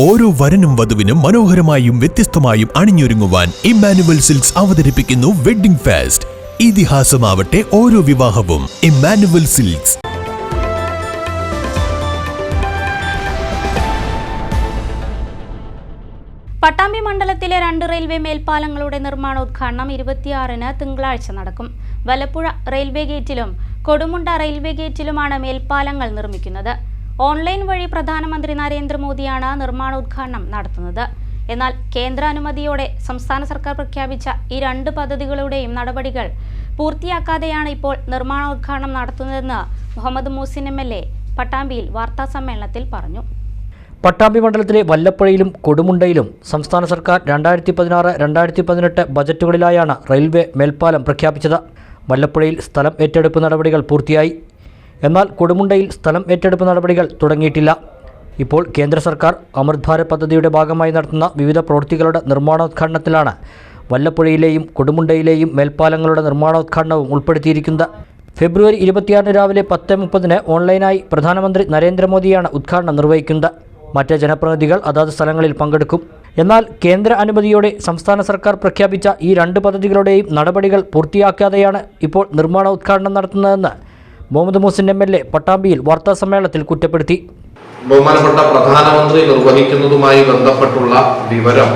ഓരോ വരനും വധുവിനും മനോഹരമായും വ്യത്യസ്തമായും അണിഞ്ഞൊരുങ്ങുവാൻ ഇമ്മാനുവൽ സിൽക്സ് അവതരിപ്പിക്കുന്നു വെഡ്ഡിംഗ് ഫാസ്റ്റ്. ഇതിഹാസമാവട്ടെ ഓരോ വിവാഹവും. Emmanuel silks. പട്ടാമ്പി മണ്ഡലത്തിലെ രണ്ട് റെയിൽവേ മേൽപ്പാലങ്ങളുടെ നിർമ്മാണോദ്ഘാടനം ഇരുപത്തിയാറിന് തിങ്കളാഴ്ച നടക്കും. വലപ്പുഴ റെയിൽവേ ഗേറ്റിലും കൊടുമുണ്ട റെയിൽവേ ഗേറ്റിലുമാണ് മേൽപ്പാലങ്ങൾ നിർമ്മിക്കുന്നത്. ഓൺലൈൻ വഴി പ്രധാനമന്ത്രി നരേന്ദ്രമോദിയാണ് നിർമ്മാണോദ്ഘാടനം നടത്തുന്നത്. എന്നാൽ കേന്ദ്ര അനുമതിയോടെ സംസ്ഥാന സർക്കാർ പ്രഖ്യാപിച്ച ഈ രണ്ട് പദ്ധതികളുടെയും നടപടികൾ പൂർത്തിയാക്കാതെയാണ് ഇപ്പോൾ നിർമ്മാണോദ്ഘാടനം നടത്തുന്നതെന്ന് Muhammed Muhsin M L A പട്ടാമ്പിയിൽ വാർത്താസമ്മേളനത്തിൽ പറഞ്ഞു. പട്ടാമ്പി മണ്ഡലത്തിലെ വല്ലപ്പുഴയിലും കൊടുമുണ്ടയിലും സംസ്ഥാന സർക്കാർ രണ്ടായിരത്തി പതിനാറ് രണ്ടായിരത്തി പതിനെട്ട് ബജറ്റുകളിലായാണ് റെയിൽവേ മേൽപ്പാലം പ്രഖ്യാപിച്ചത്. വല്ലപ്പുഴയിൽ സ്ഥലം ഏറ്റെടുപ്പ് നടപടികൾ പൂർത്തിയായി. എന്നാൽ കൊടുമുണ്ടയിൽ സ്ഥലം ഏറ്റെടുപ്പ് നടപടികൾ തുടങ്ങിയിട്ടില്ല. ഇപ്പോൾ കേന്ദ്ര സർക്കാർ അമൃത് ഭാരത് പദ്ധതിയുടെ ഭാഗമായി നടത്തുന്ന വിവിധ പ്രവൃത്തികളുടെ നിർമ്മാണോദ്ഘാടനത്തിലാണ് വല്ലപ്പുഴയിലെയും കൊടുമുണ്ടയിലെയും മേൽപ്പാലങ്ങളുടെ നിർമ്മാണോദ്ഘാടനവും ഉൾപ്പെടുത്തിയിരിക്കുന്നത്. ഫെബ്രുവരി ഇരുപത്തിയാറിന് രാവിലെ പത്ത് മുപ്പതിന് ഓൺലൈനായി പ്രധാനമന്ത്രി നരേന്ദ്രമോദിയാണ് ഉദ്ഘാടനം നിർവഹിക്കുന്നത്. മറ്റ് ജനപ്രതിനിധികൾ അതാത് സ്ഥലങ്ങളിൽ പങ്കെടുക്കും. എന്നാൽ കേന്ദ്ര അനുമതിയോടെ സംസ്ഥാന സർക്കാർ പ്രഖ്യാപിച്ച ഈ രണ്ട് പദ്ധതികളുടെയും നടപടികൾ പൂർത്തിയാക്കാതെയാണ് ഇപ്പോൾ നിർമ്മാണ ഉദ്ഘാടനം നടത്തുന്നതെന്ന് Muhammed Muhsin M L A പട്ടാമ്പിയിൽ വാർത്താസമ്മേളനത്തിൽ കുറ്റപ്പെടുത്തി. ബഹുമാനപ്പെട്ട പ്രധാനമന്ത്രി നിർവഹിക്കുന്നതുമായി ബന്ധപ്പെട്ടുള്ള വിവരം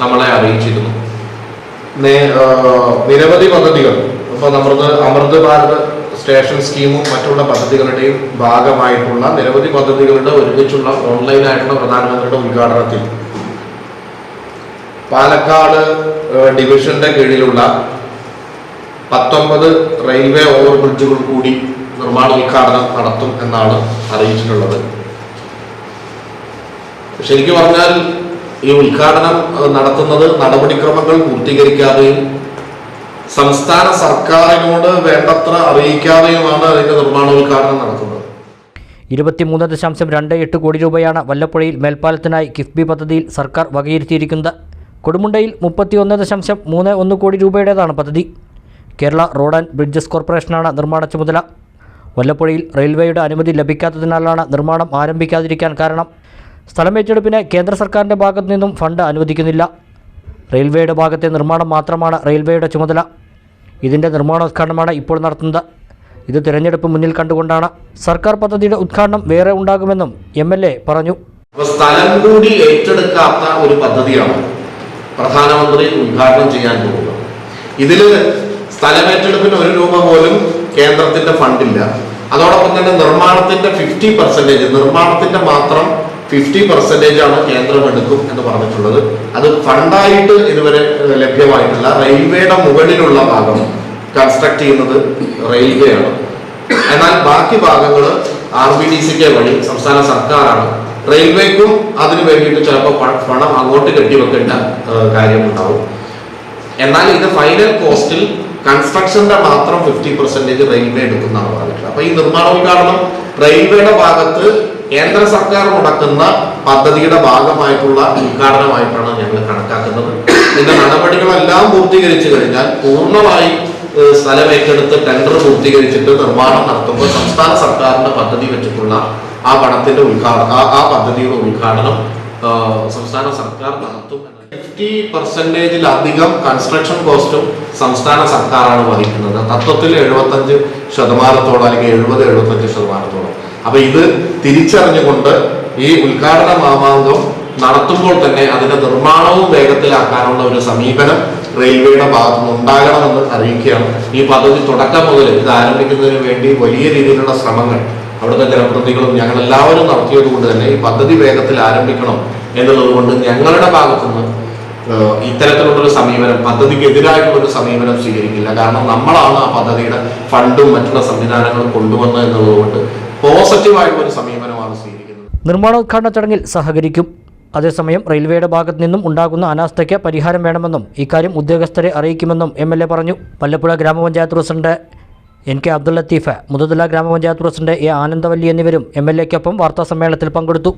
നമ്മളെ അറിയിച്ചിരുന്നു. നിരവധി പദ്ധതികൾ ഇപ്പോൾ നമ്മുടെ അമൃത് ഭാരത് സ്റ്റേഷൻ സ്കീമും മറ്റുള്ള പദ്ധതികളുടെയും ഭാഗമായിട്ടുള്ള നിരവധി പദ്ധതികളുടെ ഒരുമിച്ചുള്ള ഓൺലൈനായിട്ടുള്ള പ്രധാനമന്ത്രിയുടെ ഉദ്ഘാടനത്തിൽ പാലക്കാട് ഡിവിഷന്റെ കീഴിലുള്ള പത്തൊമ്പത് റെയിൽവേ ഓവർ ബ്രിഡ്ജുകൾ കൂടി നിർമ്മാണോദ്ഘാടനം നടത്തും എന്നാണ് അറിയിച്ചിട്ടുള്ളത്. ശരിക്കും പറഞ്ഞാൽ ഈ ഉദ്ഘാടനം നടത്തുന്നത് നടപടിക്രമങ്ങൾ പൂർത്തീകരിക്കാതെയും സംസ്ഥാന സർക്കാരിനോട് വേണ്ടത്ര അറിയിക്കാതെയുമാണ് അതിന്റെ നിർമ്മാണോദ്ഘാടനം നടത്തുന്നത്. ഇരുപത്തിമൂന്ന് ദശാംശം രണ്ട് എട്ട് കോടി രൂപയാണ് വല്ലപ്പുഴയിൽ മേൽപ്പാലത്തിനായി കിഫ്ബി പദ്ധതിയിൽ സർക്കാർ വകയിരുത്തിയിരിക്കുന്നത്. കൊടുമുണ്ടയിൽ മുപ്പത്തിയൊന്ന് ദശാംശം മൂന്ന് ഒന്ന് കോടി രൂപയുടേതാണ് പദ്ധതി. കേരള റോഡ് ആൻഡ് ബ്രിഡ്ജസ് കോർപ്പറേഷനാണ് നിർമ്മാണ ചുമതല. വല്ലപ്പുഴയിൽ റെയിൽവേയുടെ അനുമതി ലഭിക്കാത്തതിനാലാണ് നിർമ്മാണം ആരംഭിക്കാതിരിക്കാൻ കാരണം. സ്ഥലമേറ്റെടുപ്പിന് കേന്ദ്ര സർക്കാരിന്റെ ഭാഗത്തു നിന്നും ഫണ്ട് അനുവദിക്കുന്നില്ല. റെയിൽവേയുടെ ഭാഗത്തെ നിർമ്മാണം മാത്രമാണ് റെയിൽവേയുടെ ചുമതല. ഇതിന്റെ നിർമ്മാണോദ്ഘാടനമാണ് ഇപ്പോൾ നടത്തുന്നത്. ഇത് തിരഞ്ഞെടുപ്പ് മുന്നിൽ കണ്ടുകൊണ്ടാണ്. സർക്കാർ പദ്ധതിയുടെ ഉദ്ഘാടനം വേറെ ഉണ്ടാകുമെന്നും എം പറഞ്ഞു. സ്ഥലം കൂടി ഏറ്റെടുക്കാത്ത ഒരു പദ്ധതിയാണ് പ്രധാനമന്ത്രി ഉദ്ഘാടനം ചെയ്യാൻ പോകുന്നത്. ഇതിൽ സ്ഥലമേറ്റെടുപ്പിന് ഒരു രൂപ പോലും കേന്ദ്രത്തിന്റെ ഫണ്ടില്ല അതോടൊപ്പം തന്നെ നിർമ്മാണത്തിന്റെ ഫിഫ്റ്റി പെർസെന്റേജ് നിർമ്മാണത്തിന്റെ മാത്രം ഫിഫ്റ്റി പെർസെന്റേജ് ആണ് കേന്ദ്രം എടുക്കും എന്ന് പറഞ്ഞിട്ടുള്ളത്. അത് ഫണ്ടായിട്ട് ഇതുവരെ ലഭ്യമായിട്ടില്ല. റെയിൽവേയുടെ മുകളിലുള്ള ഭാഗം കൺസ്ട്രക്ട് ചെയ്യുന്നത് റെയിൽവേയാണ്. എന്നാൽ ബാക്കി ഭാഗങ്ങൾ ആർ ബി ഡി സിക്ക് വഴി സംസ്ഥാന സർക്കാരാണ്. റെയിൽവേക്കും അതിനു വേണ്ടിയിട്ട് ചിലപ്പോൾ പണം അങ്ങോട്ട് കെട്ടിവെക്കേണ്ട കാര്യമുണ്ടാവും എന്നാൽ ഇത് ഫൈനൽ കോസ്റ്റിൽ കൺസ്ട്രക്ഷന്റെ മാത്രം ഫിഫ്റ്റി പെർസെന്റേജ് റെയിൽവേ എടുക്കുന്നതാണ് പറഞ്ഞിട്ടുള്ളത്. അപ്പൊ ഈ നിർമ്മാണോദ്ഘാടനം റെയിൽവേയുടെ ഭാഗത്ത് കേന്ദ്ര സർക്കാർ മുടക്കുന്ന പദ്ധതിയുടെ ഭാഗമായിട്ടുള്ള ഉദ്ഘാടനമായിട്ടാണ് ഞങ്ങൾ കണക്കാക്കുന്നത്. ഇതിന്റെ നടപടികളെല്ലാം പൂർത്തീകരിച്ചു കഴിഞ്ഞാൽ പൂർണമായി സ്ഥലം ഏറ്റെടുത്ത് ടെൻഡർ പൂർത്തീകരിച്ചിട്ട് നിർമ്മാണം നടത്തുമ്പോൾ സംസ്ഥാന സർക്കാരിന്റെ പദ്ധതി വെച്ചിട്ടുള്ള ആ പണത്തിന്റെ ഉദ്ഘാടനം ആ പദ്ധതിയുടെ ഉദ്ഘാടനം സംസ്ഥാന സർക്കാർ നടത്തും ഫിഫ്റ്റി പെർസെന്റേജിലധികം കൺസ്ട്രക്ഷൻ കോസ്റ്റും സംസ്ഥാന സർക്കാരാണ് വഹിക്കുന്നത്. തത്വത്തിൽ എഴുപത്തഞ്ച് ശതമാനത്തോളം അല്ലെങ്കിൽ എഴുപത് എഴുപത്തഞ്ച് ശതമാനത്തോളം. അപ്പൊ ഇത് തിരിച്ചറിഞ്ഞുകൊണ്ട് ഈ ഉദ്ഘാടന മാമാങ്കം നടത്തുമ്പോൾ തന്നെ അതിന്റെ നിർമ്മാണവും വേഗത്തിലാക്കാനുള്ള ഒരു സമീപനം റെയിൽവേയുടെ ഭാഗത്തു നിന്ന് ഉണ്ടാകണമെന്ന് അറിയിക്കുകയാണ്. ഈ പദ്ധതി തുടക്കം മുതൽ ഇത് ആരംഭിക്കുന്നതിന് വേണ്ടി വലിയ രീതിയിലുള്ള ശ്രമങ്ങൾ അവിടുത്തെ ജനപ്രതിനിധികളും ഞങ്ങൾ എല്ലാവരും നടത്തിയത് കൊണ്ട് തന്നെ ഈ പദ്ധതി വേഗത്തിൽ ആരംഭിക്കണം എന്നുള്ളത് കൊണ്ട് ഞങ്ങളുടെ ഭാഗത്തുനിന്ന് ഇത്തരത്തിലുള്ളൊരു സമീപനം പദ്ധതിക്ക് എതിരായിട്ടുള്ള ഒരു സമീപനം സ്വീകരിക്കില്ല. കാരണം നമ്മളാണ് ആ പദ്ധതിയുടെ ഫണ്ടും മറ്റുള്ള സംവിധാനങ്ങളും കൊണ്ടുവന്നത് എന്നതുകൊണ്ട് പോസിറ്റീവായിട്ടുള്ള ഒരു സമീപനമാണ് സ്വീകരിക്കുന്നത്. നിർമ്മാണോദ്ഘാടന ചടങ്ങിൽ സഹകരിക്കും. അതേസമയം റെയിൽവേയുടെ ഭാഗത്തു നിന്നും ഉണ്ടാകുന്ന അനാസ്ഥയ്ക്ക് പരിഹാരം വേണമെന്നും ഇക്കാര്യം ഉദ്യോഗസ്ഥരെ അറിയിക്കുമെന്നും എം എൽ എ പറഞ്ഞു. പല്ലപ്പുഴ ഗ്രാമപഞ്ചായത്ത് president N K Abdul Latheef മുതല ഗ്രാമപഞ്ചായത്ത് പ്രസിഡന്റ് എ ആനന്ദവല്ലി എന്നിവരും എം എൽ എക്കൊപ്പം വാർത്താസമ്മേളനത്തിൽ പങ്കെടുത്തു.